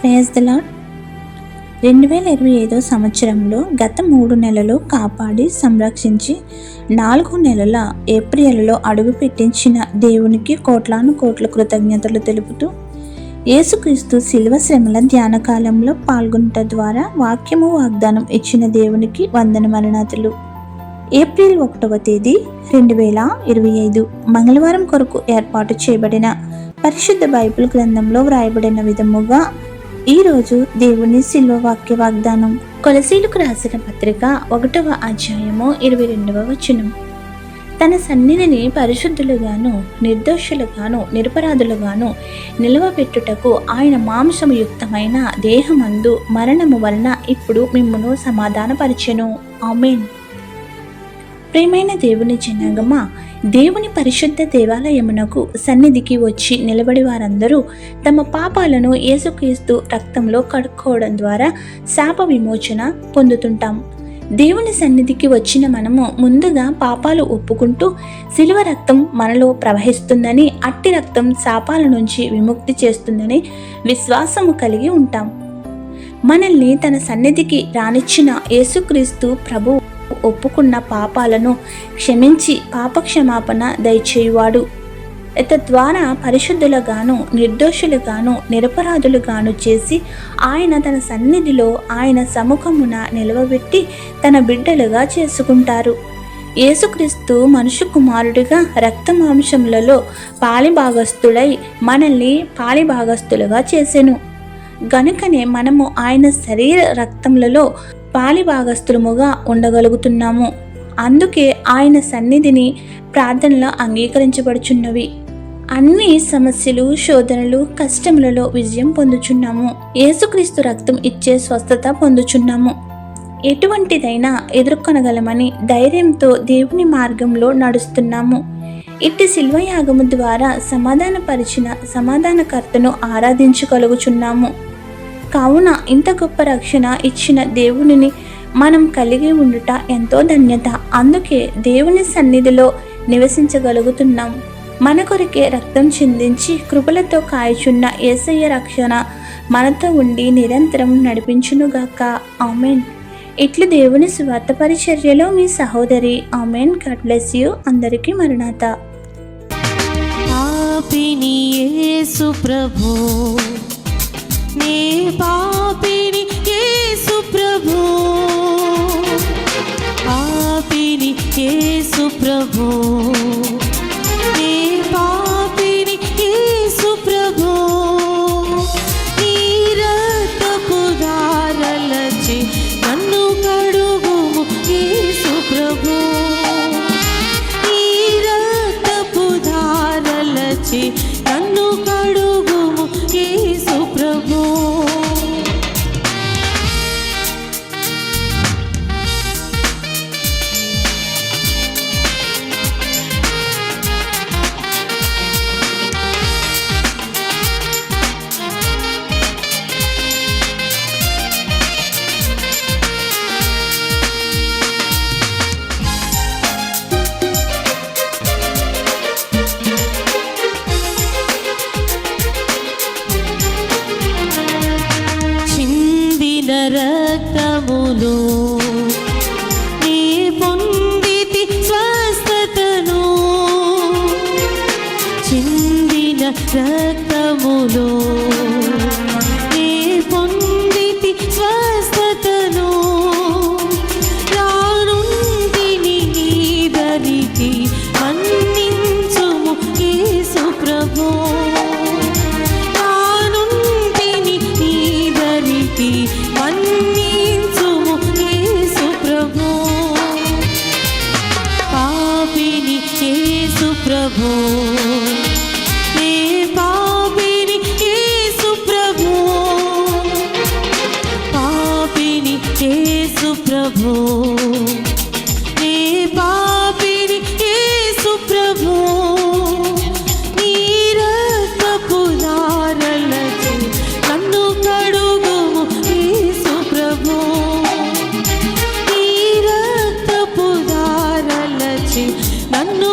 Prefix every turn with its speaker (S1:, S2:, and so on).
S1: ప్రేయస్దలా రెండు వేల ఇరవై ఐదో సంవత్సరంలో గత మూడు నెలలు కాపాడి సంరక్షించి నాలుగు నెలల ఏప్రిల్లో అడుగు పెట్టించిన దేవునికి కోట్లాను కోట్ల కృతజ్ఞతలు తెలుపుతూ యేసుక్రీస్తు శిల్వ శ్రమల ధ్యాన కాలంలో పాల్గొనట ద్వారా వాక్యము వాగ్దానం ఇచ్చిన దేవునికి వందన మరణాతులు ఏప్రిల్ ఒకటవ తేదీ రెండు వేల ఇరవై ఐదు మంగళవారం కొరకు ఏర్పాటు చేయబడిన పరిశుద్ధ బైబిల్ గ్రంథంలో వ్రాయబడిన విధముగా ఈరోజు దేవుని శిల్వ వాక్య వాగ్దానం. కొలసీలకు రాసిన పత్రిక ఒకటవ అధ్యాయము ఇరవై రెండవ వచనం. తన సన్నిధిని పరిశుద్ధులుగాను నిర్దోషులుగాను నిరపరాధులుగాను నిలవబెట్టుటకు ఆయన మాంసముయుక్తమైన దేహమందు మరణము వలన ఇప్పుడు మిమ్మను సమాధానపరిచెను. ఆమెన్. ప్రేమైన దేవుని జనాగమా దేవుని పరిశుద్ధ దేవాలయమునకు సన్నిధికి వచ్చి నిలబడి వారందరూ తమ పాపాలను యేసుక్రీస్తు రక్తంలో కడుక్కోవడం ద్వారా శాప విమోచన పొందుతుంటాం. దేవుని సన్నిధికి వచ్చిన మనము ముందుగా పాపాలు ఒప్పుకుంటూ శిలువ రక్తం మనలో ప్రవహిస్తుందని అట్టి రక్తం శాపాల నుంచి విముక్తి చేస్తుందని విశ్వాసము కలిగి ఉంటాం. మనల్ని తన సన్నిధికి రానిచ్చిన యేసుక్రీస్తు ప్రభు ఒప్పుకున్న పాపాలను క్షమించి పాపక్షమాపణ దయచేయువాడు. తద్వారా పరిశుద్ధులుగాను నిర్దోషులుగాను నిరపరాధులుగాను చేసి ఆయన తన సన్నిధిలో ఆయన సముఖమున నిలవబెట్టి తన బిడ్డలుగా చేసుకుంటారు. యేసుక్రీస్తు మనుషు కుమారుడిగా రక్తమాంసములలో పాలిభాగస్థుడై మనల్ని పాలిభాగస్థులుగా చేసెను. గనుకనే మనము ఆయన శరీర రక్తములలో పాలి భాగస్థులముగా ఉండగలుగుతున్నాము. అందుకే ఆయన సన్నిధిని ప్రార్థనలో అంగీకరించబడుచున్నవి. అన్ని సమస్యలు శోధనలు కష్టములలో విజయం పొందుచున్నాము. యేసుక్రీస్తు రక్తం ఇచ్చే స్వస్థత పొందుచున్నాము. ఎటువంటిదైనా ఎదుర్కొనగలమని ధైర్యంతో దేవుని మార్గంలో నడుస్తున్నాము. ఇట్టి శిల్వయాగము ద్వారా సమాధానపరిచిన సమాధానకర్తను ఆరాధించగలుగుచున్నాము. కావున ఇంత గొప్ప రక్షణ ఇచ్చిన దేవునిని మనం కలిగి ఉండుట ఎంతో ధన్యత. అందుకే దేవుని సన్నిధిలో నివసించగలుగుతున్నాం. మన కొరికే రక్తం చిందించి కృపలతో కాయచున్న ఏసయ్య రక్షణ మనతో ఉండి నిరంతరం నడిపించునుగాక. ఆమెన్. ఇట్లు దేవుని స్వార్థ పరిచర్యలో మీ సహోదరి ఆమెన్. God bless you. అందరికీ మరణాత.
S2: పాపిని యేసు ప్రభు నే పాపిని యేసు ప్రభు. పాపిని యేసు ప్రభు. నే పాపిని యేసు ప్రభు. నీ రక్తపు ధారలచే నన్ను కడుగుము యేసు ప్రభు. నీ రక్తపు ధారలచే ప్రభు రానుంటిని నీ దరికి మన్నించుము యేసు ప్రభు. పాపిని యేసు ప్రభు. నే పాపిని యేసు ప్రభు. నన్ను